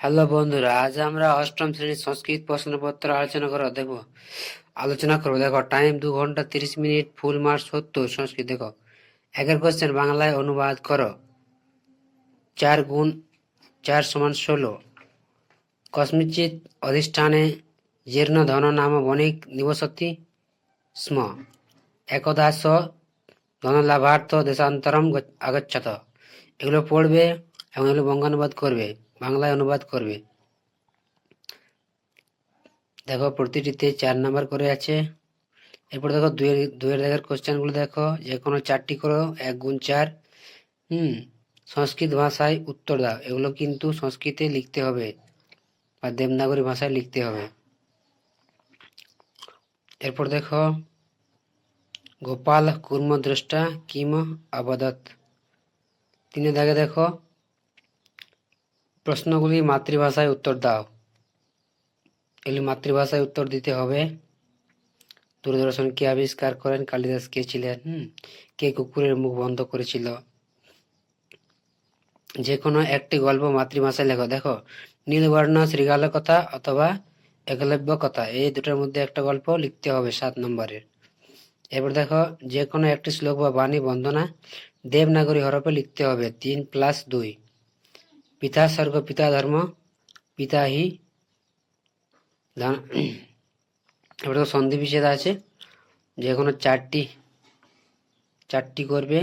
Hello বন্ধুরা, আজ আমরা অষ্টম শ্রেণির সংস্কৃত প্রশ্নপত্র আলোচনা করো দেখো আলোচনা করব, দেখো টাইম দু ঘণ্টা তিরিশ মিনিট ফুল মার্ক সত্তর সংস্কৃত, দেখো। একের কোশ্চেন বাংলায় অনুবাদ করো। চার গুণ চার সমান ষোলো। কস্মিচিৎ অধিষ্ঠানে জীর্ণ ধন নাম বণিক নিবসতি স্ম। একদা স ধনলাভার্থ দেশান্তরম গচ্ছ- আগচ্ছত। এগুলো পড়বে এবং এগুলো বঙ্গানুবাদ করবে। বাংলায় অনুবাদ করবে। দেখো, প্রতিটিতে চার নাম্বার করে আছে। এরপর দেখো, দুয়ের দুয়ের দাগের কোশ্চেনগুলো দেখো। যে কোনো চারটি করো, এক গুণ চার। হুম, সংস্কৃত ভাষায় উত্তর দাও। এগুলো কিন্তু সংস্কৃতে লিখতে হবে বা দেবনাগরী ভাষায় লিখতে হবে। এরপর দেখো, গোপাল কুর্ম দ্রষ্টা কিম আবদত। তিনে দাগে দেখো প্রশ্নগুলি মাতৃভাষায় উত্তর দাও। এগুলি মাতৃভাষায় উত্তর দিতে হবে। দূরদর্শন কে আবিষ্কার করেন? কালিদাস কে ছিলেন? কে কুকুরের মুখ বন্ধ করেছিল? যে কোনো একটি গল্প মাতৃভাষায় লেখো। দেখো, নীলবর্ণ, শৃগাল কথা অথবা একলব্য কথা, এই দুটোর মধ্যে একটা গল্প লিখতে হবে সাত নম্বরের। এবার দেখো যে কোনো একটি শ্লোক বা বাণী বন্দনা দেবনাগরী হরফে লিখতে হবে, তিন প্লাস দুই। পিতা স্বর্গ পিতা ধর্ম পিতা হি এবার সন্ধি বিচ্ছেদ আছে। যে কোনো চারটি চারটি করবে।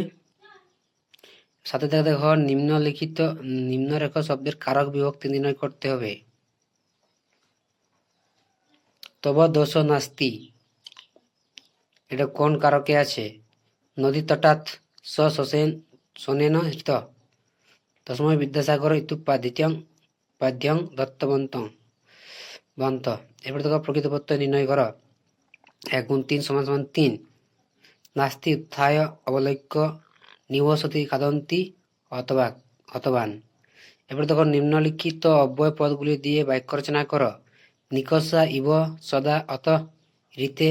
সাথে দেখো দেখো, নিম্নলিখিত, নিম্নরেখ শব্দের কারক বিভক্তি নির্ণয় করতে হবে। তব দোষ নাস্তি। এটা কোন কারকে আছে? নদী তটাৎ স শোষেন শোনেন তসময় বিদ্যাসাগর ইত্যুপাদিত্যং পাদ্যং দত্তবন্ত বন্ত এবার দেখো প্রকৃতপত্র নির্ণয় করো এক গুণ তিন সমান সমান তিন নাস্তি উত্থায় অবলৈক্য নিবসতি খাদন্তি অথবা অথবান এবার দেখো নিম্নলিখিত অব্যয় পদগুলি দিয়ে বাক্য রচনা করো নিকষা ইব সদা অত রীতে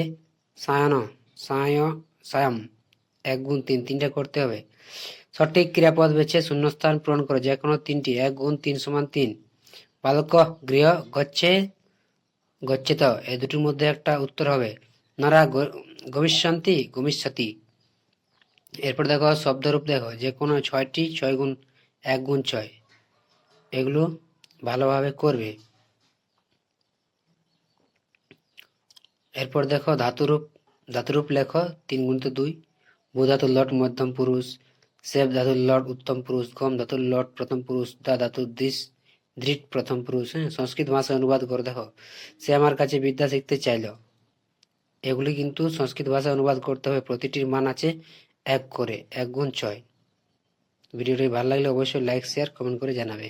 সায়ন সায় সায়ম এক গুণ তিন তিনটা করতে হবে সঠিক ক্রিয়াপদ বেছে শূন্যস্থান পূরণ করে। যে কোনো তিনটি, এক গুণ তিন সমান তিন। বালক গৃহ গচ্ছে, গচ্ছিত। এই দুটির মধ্যে একটা উত্তর হবে। নারা গমিষ্যন্তি, গমিষ্যতি। এরপর দেখো, শব্দরূপ দেখো। যে কোনো ছয়টি, ছয় গুণ এক গুণ ছয়। এগুলো ভালোভাবে করবে। এরপর দেখো, ধাতুরূপ ধাতুরূপ লেখো। তিন গুণিত দুই। ভূ ধাতুর লট মধ্যম পুরুষ। সেব ধাতুর লট উত্তম পুরুষ গম ধাতুর লট প্রথম পুরুষ, দা ধাতুর দিস দৃঢ় প্রথম পুরুষ হ্যাঁ সংস্কৃত ভাষায় অনুবাদ করে দেখো। সে আমার কাছে বিদ্যা শিখতে চাইল। এগুলি কিন্তু সংস্কৃত ভাষায় অনুবাদ করতে হবে। প্রতিটির মান আছে এক করে, এক গুণ ছয়। ভিডিওটি ভালো লাগলে অবশ্যই লাইক শেয়ার কমেন্ট করে জানাবে।